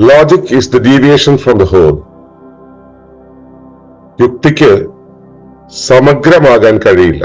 Logic is the deviation from the whole യുക്തിക്ക് സമഗ്രമാകാൻ കഴിയില്ല.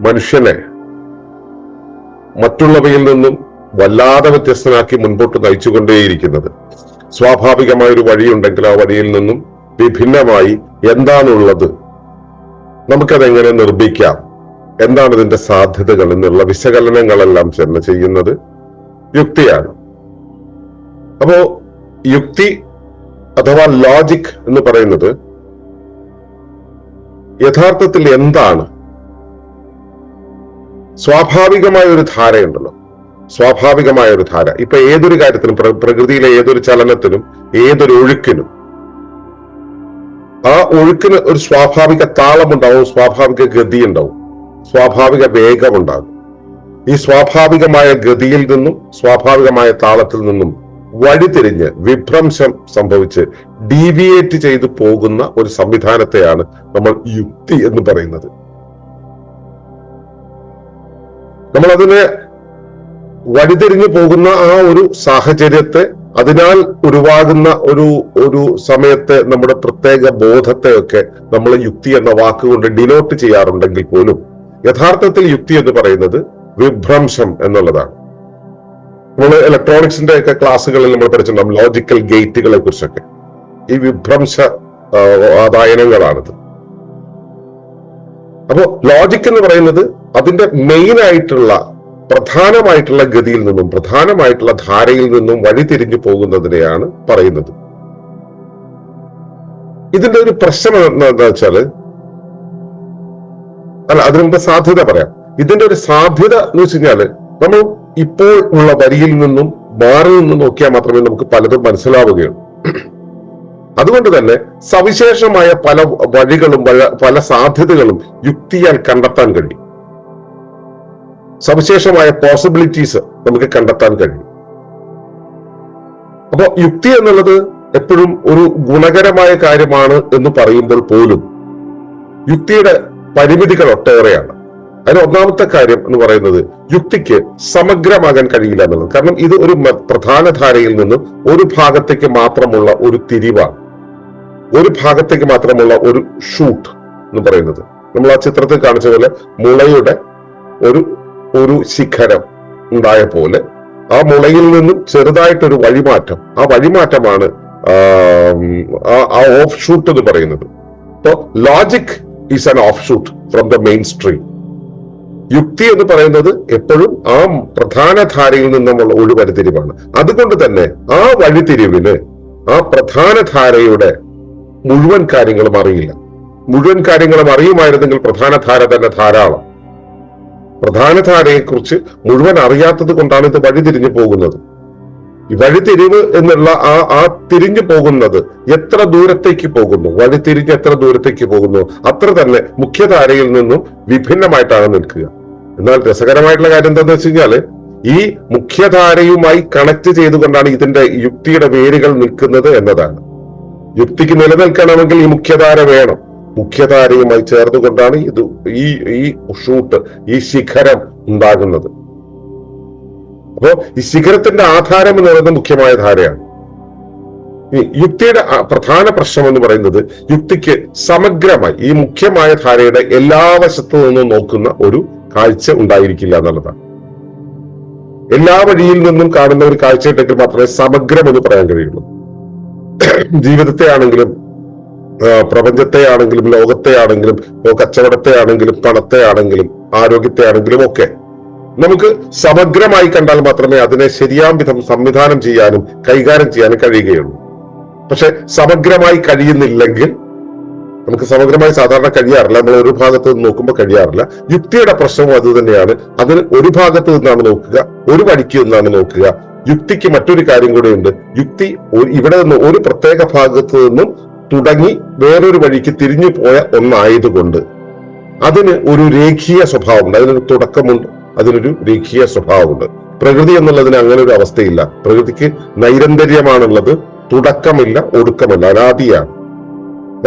മനുഷ്യനെ മറ്റുള്ളവയിൽ നിന്നും വല്ലാതെ വ്യത്യസ്തനാക്കി മുൻപോട്ട് നയിച്ചുകൊണ്ടേയിരിക്കുന്നത്. സ്വാഭാവികമായ ഒരു വഴിയുണ്ടെങ്കിൽ ആ വഴിയിൽ നിന്നും വിഭിന്നമായി എന്താണുള്ളത്? നമുക്കതെങ്ങനെ നിർമ്മിക്കാം? എന്താണ് ഇതിന്റെ സാധ്യതകൾ എന്നുള്ള വിശകലനങ്ങളെല്ലാം ചെന്ന് ചെയ്യുന്നത് യുക്തിയാണ്. അപ്പോ യുക്തി അഥവാ ലോജിക് എന്ന് പറയുന്നത് യഥാർത്ഥത്തിൽ എന്താണ്? സ്വാഭാവികമായ ഒരു ധാരയുണ്ടല്ലോ. സ്വാഭാവികമായ ഒരു ധാര. ഇപ്പൊ ഏതൊരു കാര്യത്തിനും പ്ര- പ്രകൃതിയിലെ ഏതൊരു ചലനത്തിനും ഏതൊരു ഒഴുക്കിനും ആ ഒഴുക്കിന് ഒരു സ്വാഭാവിക താളമുണ്ടാവും സ്വാഭാവിക ഗതി ഉണ്ടാവും സ്വാഭാവിക വേഗം വേഗമുണ്ടാകും. ഈ സ്വാഭാവികമായ ഗതിയിൽ നിന്നും സ്വാഭാവികമായ താളത്തിൽ നിന്നും വഴിതിരിഞ്ഞ് വിഭ്രംശം സംഭവിച്ച് ഡീവിയേറ്റ് ചെയ്തു പോകുന്ന ഒരു സംവിധാനത്തെയാണ് നമ്മൾ യുക്തി എന്ന് പറയുന്നത്. നമ്മൾ അതിനെ വഴിതിരിഞ്ഞു പോകുന്ന ആ ഒരു സാഹചര്യത്തെ അതിനാൽ ഉരുവാകുന്ന ഒരു ഒരു സമയത്തെ നമ്മുടെ പ്രത്യേക ബോധത്തെയൊക്കെ നമ്മൾ യുക്തി എന്ന വാക്കുകൊണ്ട് ഡിനോട്ട് ചെയ്യാറുണ്ടെങ്കിൽ പോലും യഥാർത്ഥത്തിൽ യുക്തി എന്ന് പറയുന്നത് വിഭ്രംശം എന്നുള്ളതാണ്. നമ്മൾ ഇലക്ട്രോണിക്സിന്റെ ഒക്കെ ക്ലാസ്സുകളിൽ നമ്മൾ പഠിച്ചിട്ടുണ്ടാവും ലോജിക്കൽ ഗേറ്റുകളെ കുറിച്ചൊക്കെ. ഈ വിഭ്രംശ ആദായനങ്ങളാണിത് അപ്പോ ലോജിക് എന്ന് പറയുന്നത് അതിന്റെ മെയിൻ ആയിട്ടുള്ള പ്രധാനമായിട്ടുള്ള ഗതിയിൽ നിന്നും പ്രധാനമായിട്ടുള്ള ധാരയിൽ നിന്നും വഴിതിരിഞ്ഞു പോകുന്നതിനെയാണ് പറയുന്നത്. ഇതിന്റെ ഒരു പ്രശ്നം എന്താ വെച്ചാൽ അല്ല അതിനു സാധ്യത പറയാം. ഇതിന്റെ ഒരു സാധ്യത എന്ന് വെച്ച് കഴിഞ്ഞാൽ നമ്മൾ ഇപ്പോൾ ഉള്ള വരിയിൽ നിന്നും മാറി നിന്ന് നോക്കിയാൽ മാത്രമേ നമുക്ക് പലതും മനസ്സിലാവുകയുള്ളൂ. അതുകൊണ്ട് തന്നെ സവിശേഷമായ പല വഴികളും പല സാധ്യതകളും യുക്തിയാൽ കണ്ടെത്താൻ കഴിയും. സവിശേഷമായ പോസിബിലിറ്റീസ് നമുക്ക് കണ്ടെത്താൻ കഴിയും. അപ്പൊ യുക്തി എന്നുള്ളത് എപ്പോഴും ഒരു ഗുണകരമായ കാര്യമാണ് എന്ന് പറയുമ്പോൾ പോലും യുക്തിയുടെ പരിമിതികൾ ഒട്ടേറെയാണ്. അതിന് ഒന്നാമത്തെ കാര്യം എന്ന് പറയുന്നത് യുക്തിക്ക് സമഗ്രമാകാൻ കഴിയില്ല എന്നുള്ളത്. കാരണം ഇത് ഒരു പ്രധാന ധാരയിൽ നിന്നും ഒരു ഭാഗത്തേക്ക് മാത്രമുള്ള ഒരു തിരിവാണ്. ഒരു ഭാഗത്തേക്ക് മാത്രമുള്ള ഒരു ഷൂട്ട് എന്ന് പറയുന്നത്. നമ്മൾ ആ ചിത്രത്തിൽ കാണിച്ച പോലെ മുളയുടെ ഒരു ഒരു ശിഖരം ഉണ്ടായ പോലെ ആ മുളയിൽ നിന്നും ചെറുതായിട്ടൊരു വഴിമാറ്റം. ആ വഴിമാറ്റമാണ് ആം, ഓഫ് ഷൂട്ട് എന്ന് പറയുന്നത്. ഇപ്പോ logic is an offshoot from the mainstream യുക്തി എന്ന് പറയുന്നത് എപ്പോഴും ആ പ്രധാന ധാരയിൽ നിന്നുമുള്ള ഒരു വഴിതിരിവാണ് അതുകൊണ്ട് തന്നെ ആ വഴിതിരിവിന് ആ പ്രധാന ധാരയുടെ മുഴുവൻ കാര്യങ്ങളും അറിയില്ല. മുഴുവൻ കാര്യങ്ങളും അറിയുമായിരുന്നെങ്കിൽ പ്രധാന ധാര തന്നെ ധാരാളം. പ്രധാന ധാരയെക്കുറിച്ച് മുഴുവൻ അറിയാത്തത് കൊണ്ടാണ് ഇത് വഴിതിരിഞ്ഞു പോകുന്നത്. ഈ വഴിതിരിവ് എന്നുള്ള ആ ആ തിരിഞ്ഞു പോകുന്നത് എത്ര ദൂരത്തേക്ക് പോകുന്നു? വഴിതിരിഞ്ഞ് എത്ര ദൂരത്തേക്ക് പോകുന്നു? അത്ര തന്നെ മുഖ്യധാരയിൽ നിന്നും വിഭിന്നമായിട്ടാണ് നിൽക്കുക. എന്നാൽ രസകരമായിട്ടുള്ള കാര്യം എന്താണെന്ന് വെച്ച് കഴിഞ്ഞാൽ ഈ മുഖ്യധാരയുമായി കണക്ട് ചെയ്തുകൊണ്ടാണ് ഇതിന്റെ യുക്തിയുടെ വേരുകൾ നിൽക്കുന്നത് എന്നതാണ്. യുക്തിക്ക് നിലനിൽക്കണമെങ്കിൽ ഈ മുഖ്യധാര വേണം. മുഖ്യധാരയുമായി ചേർന്നുകൊണ്ടാണ് ഇത് ഈ ഈ ഷൂട്ട് ഈ ശിഖരം ഉണ്ടാകുന്നത്. അപ്പോ ഈ ശിഖരത്തിന്റെ ആധാരം എന്ന് പറയുന്നത് മുഖ്യമായ ധാരയാണ്. യുക്തിയുടെ പ്രധാന പ്രശ്നം എന്ന് പറയുന്നത് യുക്തിക്ക് സമഗ്രമായി ഈ മുഖ്യമായ ധാരയുടെ എല്ലാ വശത്തു നിന്നും നോക്കുന്ന ഒരു കാഴ്ച ഉണ്ടായിരിക്കില്ല എന്നുള്ളതാണ്. എല്ലാ വഴിയിൽ നിന്നും കാണുന്ന ഒരു കാഴ്ച ഉണ്ടെങ്കിൽ മാത്രമേ സമഗ്രം എന്ന് പറയാൻ കഴിയുള്ളൂ. ജീവിതത്തെ ആണെങ്കിലും പ്രപഞ്ചത്തെ ആണെങ്കിലും ലോകത്തെ ആണെങ്കിലും കച്ചവടത്തെ ആണെങ്കിലും പണത്തെ ആണെങ്കിലും ആരോഗ്യത്തെ ആണെങ്കിലും ഒക്കെ. നമുക്ക് സമഗ്രമായി കണ്ടാൽ മാത്രമേ അതിനെ ശരിയാം വിധം സംവിധാനം ചെയ്യാനും കൈകാര്യം ചെയ്യാനും കഴിയുകയുള്ളൂ. പക്ഷെ സമഗ്രമായി കഴിയുന്നില്ലെങ്കിൽ നമുക്ക് സമഗ്രമായി സാധാരണ കഴിയാറില്ല. നമ്മൾ ഒരു ഭാഗത്ത് നിന്ന് നോക്കുമ്പോൾ കഴിയാറില്ല. യുക്തിയുടെ പ്രശ്നവും അത് തന്നെയാണ്. അതിന് ഒരു ഭാഗത്ത് നിന്നാണ് നോക്കുക ഒരു വഴിക്ക് നിന്നാണ് നോക്കുക. യുക്തിക്ക് മറ്റൊരു കാര്യം കൂടെ ഉണ്ട് യുക്തി ഇവിടെ നിന്ന് ഒരു പ്രത്യേക ഭാഗത്ത് നിന്നും തുടങ്ങി വേറൊരു വഴിക്ക് തിരിഞ്ഞു പോയ ഒന്നായതുകൊണ്ട് അതിന് ഒരു രേഖീയ സ്വഭാവമുണ്ട്. അതിനൊരു തുടക്കമുണ്ട്. അതിനൊരു രേഖീയ സ്വഭാവമുണ്ട്. പ്രകൃതി എന്നുള്ളതിന് അങ്ങനെ ഒരു അവസ്ഥയില്ല. പ്രകൃതിക്ക് നൈരന്തര്യമാണുള്ളത്. തുടക്കമില്ല ഒടുക്കമില്ല. അനാദിയാണ്.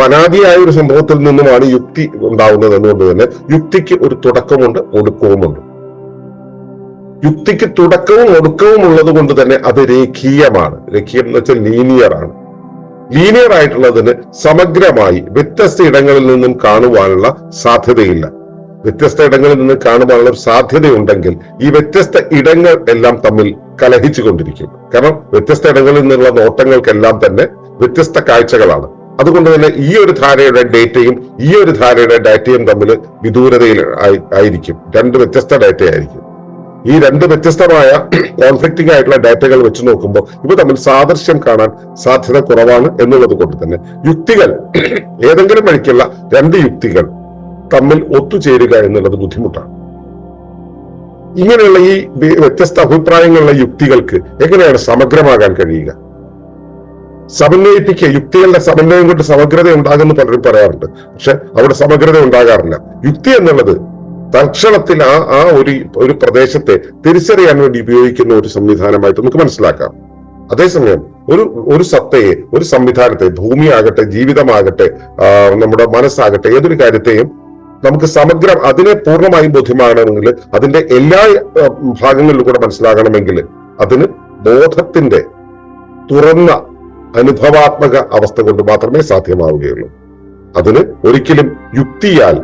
അനാദിയായ ഒരു സംഭവത്തിൽ നിന്നുമാണ് യുക്തി ഉണ്ടാവുന്നത് എന്നുകൊണ്ട് തന്നെ യുക്തിക്ക് ഒരു തുടക്കമുണ്ട് ഒടുക്കവുമുണ്ട്. യുക്തിക്ക് തുടക്കവും ഒടുക്കവും ഉള്ളത് കൊണ്ട് തന്നെ അത് രേഖീയമാണ്. രേഖീയം എന്ന് വെച്ചാൽ ലീനിയർ ആണ്. ലീനിയർ ആയിട്ടുള്ളതിന് സമഗ്രമായി വ്യത്യസ്ത ഇടങ്ങളിൽ നിന്നും കാണുവാനുള്ള സാധ്യതയില്ല. വ്യത്യസ്ത ഇടങ്ങളിൽ നിന്ന് കാണുവാനുള്ള സാധ്യതയുണ്ടെങ്കിൽ ഈ വ്യത്യസ്ത ഇടങ്ങൾ എല്ലാം തമ്മിൽ കലഹിച്ചു കൊണ്ടിരിക്കും കാരണം വ്യത്യസ്ത ഇടങ്ങളിൽ നിന്നുള്ള നോട്ടങ്ങൾക്കെല്ലാം തന്നെ വ്യത്യസ്ത കാഴ്ചകളാണ്. അതുകൊണ്ട് തന്നെ ഈ ഒരു ധാരയുടെ ഡേറ്റയും ഈ ഒരു ധാരയുടെ ഡാറ്റയും തമ്മിൽ വിദൂരതയിൽ ആയിരിക്കും. രണ്ട് വ്യത്യസ്ത ഡാറ്റ ആയിരിക്കും ഈ രണ്ട് വ്യത്യസ്തമായ കോൺഫ്ലിക്റ്റിംഗ് ആയിട്ടുള്ള ഡാറ്റകൾ വെച്ച് നോക്കുമ്പോൾ ഇവ തമ്മിൽ സാദൃശ്യം കാണാൻ സാധ്യത കുറവാണ് എന്നുള്ളത് കൊണ്ട് തന്നെ യുക്തികൾ ഏതെങ്കിലും വഴിക്കുള്ള രണ്ട് യുക്തികൾ തമ്മിൽ ഒത്തുചേരുക എന്നുള്ളത് ബുദ്ധിമുട്ടാണ്. ഇങ്ങനെയുള്ള ഈ വ്യത്യസ്ത അഭിപ്രായങ്ങളുള്ള യുക്തികൾക്ക് എങ്ങനെയാണ് സമഗ്രമാകാൻ കഴിയുക? സമന്വയിപ്പിക്കുക യുക്തികളുടെ സമന്വയം കൊണ്ട് സമഗ്രത ഉണ്ടാകുമെന്ന് പലരും പറയാറുണ്ട്. പക്ഷെ അവിടെ സമഗ്രത ഉണ്ടാകാറില്ല. യുക്തി എന്നുള്ളത് തൽക്ഷണത്തിൽ ആ ആ ഒരു ഒരു പ്രദേശത്തെ തിരിച്ചറിയാൻ വേണ്ടി ഉപയോഗിക്കുന്ന ഒരു സംവിധാനമായിട്ട് നമുക്ക് മനസ്സിലാക്കാം. അതേസമയം ഒരു ഒരു സത്തയെ ഒരു സംവിധാനത്തെ ഭൂമിയാകട്ടെ ജീവിതമാകട്ടെ നമ്മുടെ മനസ്സാകട്ടെ ഏതൊരു കാര്യത്തെയും നമുക്ക് സമഗ്രം അതിനെ പൂർണമായും ബോധ്യമാകണമെങ്കിൽ അതിന്റെ എല്ലാ ഭാഗങ്ങളിലും കൂടെ മനസ്സിലാകണമെങ്കിൽ അതിന് ബോധത്തിന്റെ തുറന്ന അനുഭവാത്മക അവസ്ഥ കൊണ്ട് മാത്രമേ സാധ്യമാവുകയുള്ളൂ. അതിന് ഒരിക്കലും യുക്തിയാൽ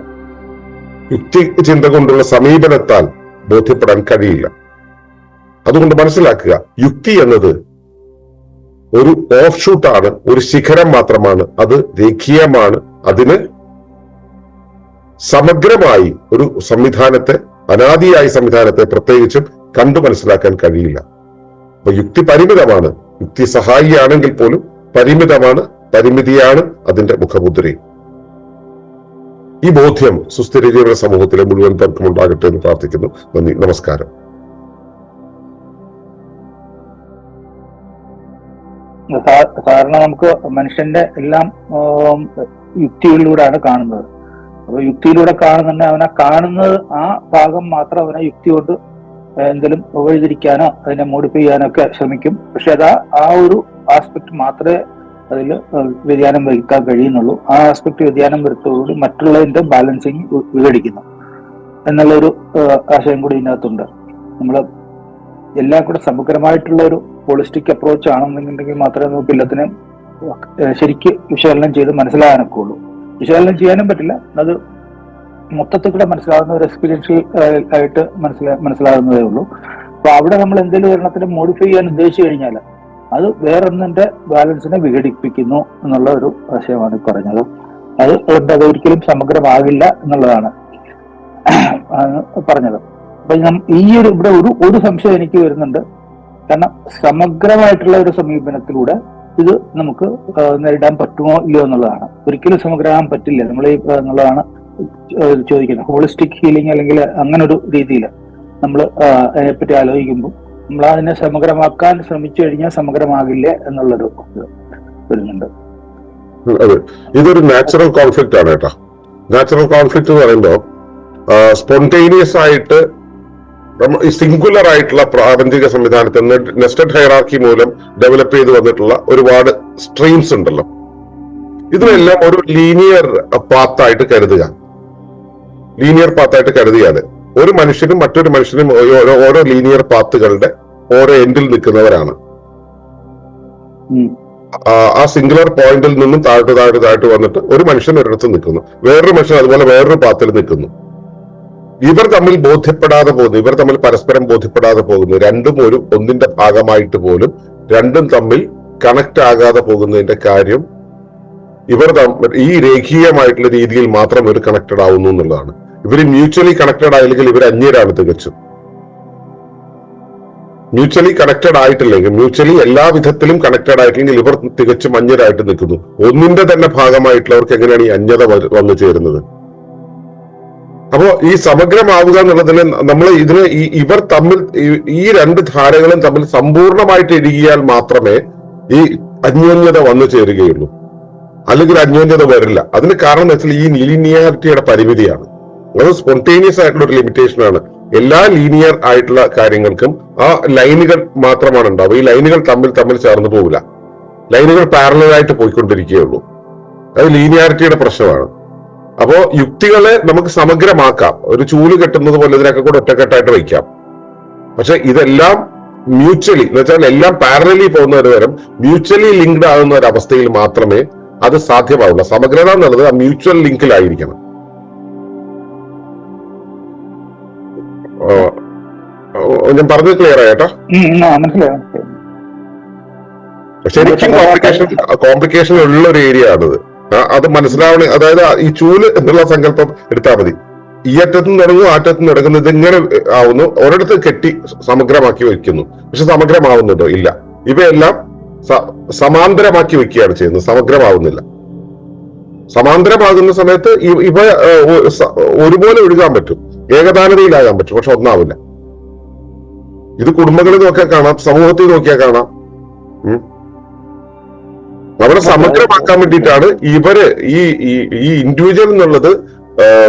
യുക്തി ചിന്ത കൊണ്ടുള്ള സമീപനത്താൽ ബോധ്യപ്പെടാൻ കഴിയില്ല. അതുകൊണ്ട് മനസ്സിലാക്കുക യുക്തി എന്നത് ഒരു ഓഫ് ഷൂട്ടാണ് ഒരു ശിഖരം മാത്രമാണ് അത് രേഖീയമാണ് അതിന് സമഗ്രമായി ഒരു സംവിധാനത്തെ അനാദിയായ സംവിധാനത്തെ പ്രത്യേകിച്ചും കണ്ടു മനസ്സിലാക്കാൻ കഴിയില്ല. അപ്പൊ യുക്തി പരിമിതമാണ്. യുക്തി സഹായിയാണെങ്കിൽ പോലും പരിമിതമാണ് പരിമിതിയാണ് അതിന്റെ മുഖമുദ്രയും. ഈ ബോധ്യം സുസ്ഥിര സമൂഹത്തിലെ മുഴുവൻ പേർക്കും ഉണ്ടാകട്ടെ എന്ന് പ്രാർത്ഥിക്കുന്നു. നന്ദി. നമസ്കാരം. സാധാരണ നമുക്ക് മനുഷ്യന്റെ എല്ലാം യുക്തികളിലൂടെയാണ് കാണുന്നത്. അപ്പൊ യുക്തിയിലൂടെ കാണുന്നുണ്ട് അവനെ കാണുന്നത് ആ ഭാഗം മാത്രം അവനെ യുക്തി കൊണ്ട് എന്തെങ്കിലും വഴിതിരിക്കാനോ അതിനെ മോഡിഫൈ ചെയ്യാനോ ഒക്കെ ശ്രമിക്കും. പക്ഷെ അത് ആ ഒരു ആസ്പെക്ട് മാത്രമേ അതിൽ വ്യതിയാനം വരുത്താൻ കഴിയുന്നുള്ളൂ. ആ ആസ്പെക്ട് വ്യതിയാനം വരുത്തോടുകൂടി മറ്റുള്ളതിന്റെ ബാലൻസിങ് വിഘടിക്കുന്നു. എന്നുള്ളൊരു ആശയം കൂടി ഇതിനകത്തുണ്ട്. നമ്മൾ എല്ലാം കൂടെ സമഗ്രമായിട്ടുള്ള ഒരു പോളിസ്റ്റിക് അപ്രോച്ച് ആണെന്നുണ്ടെങ്കിൽ മാത്രമേ നമുക്ക് എല്ലാത്തിനും ശരിക്ക് വിശകലനം ചെയ്ത് മനസ്സിലാകാനൊക്കെ ഉള്ളൂ വിശകലനം ചെയ്യാനും പറ്റില്ല. അത് മൊത്തത്തിൽ കൂടെ മനസ്സിലാകുന്ന ഒരു എക്സ്പീരിയൻഷ്യൽ ആയിട്ട് മനസ്സിലാ മനസ്സിലാകുന്നതേ ഉള്ളൂ. അപ്പൊ അവിടെ നമ്മൾ എന്തെങ്കിലും ഒരെണ്ണത്തിന് മോഡിഫൈ ചെയ്യാൻ ഉദ്ദേശിച്ചു കഴിഞ്ഞാൽ അത് വേറൊന്നിന്റെ ബാലൻസിനെ വിഘടിപ്പിക്കുന്നു എന്നുള്ള ഒരു ആശയമാണ് പറഞ്ഞത്. അത് എന്താ ഒരിക്കലും സമഗ്രമാകില്ല എന്നുള്ളതാണ് പറഞ്ഞത്. അപ്പൊ ഈ ഒരു ഇവിടെ ഒരു ഒരു സംശയം എനിക്ക് വരുന്നുണ്ട്. കാരണം സമഗ്രമായിട്ടുള്ള ഒരു സമീപനത്തിലൂടെ ഇത് നമുക്ക് നേരിടാൻ പറ്റുമോ ഇല്ലയോ എന്നുള്ളതാണ്. ഒരിക്കലും സമഗ്രമാകാൻ പറ്റില്ല. നമ്മൾ ഈ എന്നുള്ളതാണ് ചോദിക്കുന്നത്. ഹോളിസ്റ്റിക് ഹീലിംഗ് അല്ലെങ്കിൽ അങ്ങനെ ഒരു രീതിയിൽ നമ്മൾ അതിനെപ്പറ്റി ആലോചിക്കുമ്പോൾ നമ്മൾ അതിനെ സമഗ്രമാക്കാൻ ശ്രമിച്ചു കഴിഞ്ഞാൽ സമഗ്രമാകില്ല എന്നുള്ളൊരു വരുന്നുണ്ട്. അതെ. ഇതൊരു നാച്ചുറൽ കോൺഫ്ലിക്റ്റ് ആണ് കേട്ടോ. നാച്ചുറൽ കോൺഫ്ലിക്റ്റ് എന്ന് പറയുമ്പോൾ സ്പോണ്ടേനിയസ് ആയിട്ട് സിംഗുലർ ആയിട്ടുള്ള പ്രാപഞ്ചിക സംവിധാനത്തിൽ നിന്ന് നെസ്റ്റഡ് ഹൈറാർക്കി മൂലം ഡെവലപ്പ് ചെയ്ത് വന്നിട്ടുള്ള ഒരുപാട് സ്ട്രീംസ് ഉണ്ടല്ലോ. ഇതിനെല്ലാം ഒരു ലീനിയർ പാത്തായിട്ട് കരുതുക. ലീനിയർ പാത്തായിട്ട് കരുതിയാൽ ഒരു മനുഷ്യനും മറ്റൊരു മനുഷ്യനും ഓരോ ലീനിയർ പാത്തുകളുടെ ഓരോ എൻഡിൽ നിൽക്കുന്നവരാണ്. ആ സിംഗുലർ പോയിന്റിൽ നിന്നും താഴ്ത്തു താഴ്ത്തു താഴ്ത്തു വന്നിട്ട് ഒരു മനുഷ്യൻ ഒരിടത്ത് നിൽക്കുന്നു. വേറൊരു മനുഷ്യൻ അതുപോലെ വേറൊരു പാത്തിൽ നിൽക്കുന്നു. ഇവർ തമ്മിൽ ബോധ്യപ്പെടാതെ പോകുന്നു. ഇവർ തമ്മിൽ പരസ്പരം ബോധ്യപ്പെടാതെ പോകുന്നു. രണ്ടും ഒരു ഒന്നിന്റെ ഭാഗമായിട്ട് പോലും രണ്ടും തമ്മിൽ കണക്ട് ആകാതെ പോകുന്നതിന്റെ കാര്യം ഇവർ തമ്മിൽ ഈ രേഖീയമായിട്ടുള്ള രീതിയിൽ മാത്രം ഇവർ കണക്റ്റഡ് ആവുന്നു എന്നുള്ളതാണ്. ഇവർ മ്യൂച്വലി കണക്റ്റഡ് ആയില്ലെങ്കിൽ ഇവർ അന്യരാണ് തികച്ചും മ്യൂച്വലി കണക്റ്റഡ് ആയിട്ടില്ലെങ്കിൽ മ്യൂച്വലി എല്ലാ വിധത്തിലും കണക്റ്റഡ് ആയിട്ടില്ലെങ്കിൽ ഇവർ തികച്ചും അന്യരായിട്ട് നിൽക്കുന്നു. ഒന്നിന്റെ തന്നെ ഭാഗമായിട്ടുള്ളവർക്ക് എങ്ങനെയാണ് ഈ അന്യത വന്നു ചേരുന്നത്? അപ്പോ ഈ സമഗ്രമാവുക എന്നുള്ളതിന് നമ്മൾ ഇതിന് ഇവർ തമ്മിൽ ഈ- രണ്ട് ധാരകളും തമ്മിൽ സമ്പൂർണമായിട്ട് ഇഴുകിയാൽ മാത്രമേ ഈ അന്യോന്യത വന്നു ചേരുകയുള്ളൂ. അല്ലെങ്കിൽ അന്യോന്യത വരില്ല. അതിന് കാരണം വെച്ചാൽ ഈ ലീനിയാരിറ്റിയുടെ പരിമിതിയാണ്. അത് സ്പോണ്ടേനിയസ് ആയിട്ടുള്ള ഒരു ലിമിറ്റേഷൻ ആണ്. എല്ലാ ലീനിയർ ആയിട്ടുള്ള കാര്യങ്ങൾക്കും ആ ലൈനുകൾ മാത്രമാണ് ഉണ്ടാവുക. ഈ ലൈനുകൾ തമ്മിൽ തമ്മിൽ ചേർന്ന് പോകില്ല ലൈനുകൾ പാരലൽ ആയിട്ട് പോയിക്കൊണ്ടിരിക്കുകയുള്ളൂ. അത് ലീനിയാരിറ്റിയുടെ പ്രശ്നമാണ്. അപ്പോ യുക്തികളെ നമുക്ക് സമഗ്രമാക്കാം. ഒരു ചൂൽ കെട്ടുന്നത് പോലെ ഇതിനൊക്കെ കൂടെ ഒറ്റക്കെട്ടായിട്ട് വയ്ക്കാം. പക്ഷെ ഇതെല്ലാം മ്യൂച്വലി എന്ന് വെച്ചാൽ എല്ലാം പാരലലി പോകുന്നതിന് തരം മ്യൂച്വലി ലിങ്ക്ഡ് ആകുന്ന ഒരു അവസ്ഥയിൽ മാത്രമേ അത് സാധ്യമാവുള്ളൂ. സമഗ്രത എന്നുള്ളത് ആ മ്യൂച്വൽ ലിങ്കിലായിരിക്കണം ഞാൻ പറഞ്ഞത് ക്ലിയർ ആയേട്ടാ ശരിക്കും കോംപ്ലിക്കേഷൻ കോംപ്ലിക്കേഷൻ ഉള്ള ഒരു ഏരിയ ആണത്. അത് മനസ്സിലാവണ അതായത് ഈ ചൂൽ എന്നുള്ള സങ്കല്പം എടുത്താൽ മതി. ഈ അറ്റത്ത് നിന്ന് തുടങ്ങും ആ അറ്റത്ത് നിന്ന് തുടങ്ങുന്നു ഇതിങ്ങനെ ആവുന്നു. ഒരിടത്ത് കെട്ടി സമഗ്രമാക്കി വെക്കുന്നു. പക്ഷെ സമഗ്രമാവുന്നുണ്ടോ? ഇല്ല. ഇവയെല്ലാം സമാന്തരമാക്കി വെക്കുകയാണ് ചെയ്യുന്നത്. സമഗ്രമാവുന്നില്ല. സമാന്തരമാകുന്ന സമയത്ത് ഇവ ഒരുപോലെ ഒഴുകാൻ പറ്റും. ഏകതാനതയിലാകാൻ പറ്റും പക്ഷെ ഒന്നാവില്ല. ഇത് കുടുംബങ്ങളിൽ നോക്കിയാൽ കാണാം സമൂഹത്തിൽ നോക്കിയാൽ കാണാം. അവരെ സമഗ്രമാക്കാൻ വേണ്ടിയിട്ടാണ് ഇവർ ഈ ഈ- ഇൻഡിവിജ്വൽ എന്നുള്ളത്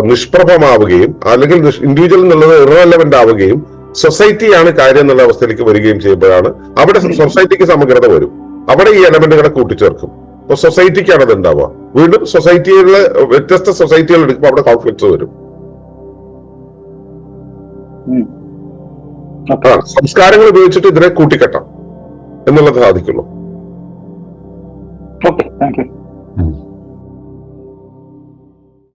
നിഷ്പ്രഭമാവുകയും അല്ലെങ്കിൽ ഇൻഡിവിജ്വൽ എന്നുള്ളത് ഇറവലവന്റ് ആവുകയും സൊസൈറ്റിയാണ് കാര്യം എന്നുള്ള അവസ്ഥയിലേക്ക് വരികയും ചെയ്യുമ്പോഴാണ് അവിടെ സൊസൈറ്റിക്ക് സമഗ്രത വരും. അവിടെ ഈ എലമെന്റുകളെ കൂട്ടിച്ചേർക്കും. അപ്പൊ സൊസൈറ്റിക്കാണ് അത് ഉണ്ടാവുക വീണ്ടും സൊസൈറ്റിയിലുള്ള വ്യത്യസ്ത സൊസൈറ്റികൾ എടുക്കുമ്പോൾ അവിടെ കോൺഫ്ലിക്ട്സ് വരും. സംസ്കാരങ്ങൾ ഉപയോഗിച്ചിട്ട് ഇതിനെ കൂട്ടിക്കെട്ടാം എന്നുള്ളത് സാധിക്കുള്ളൂ. Okay thank you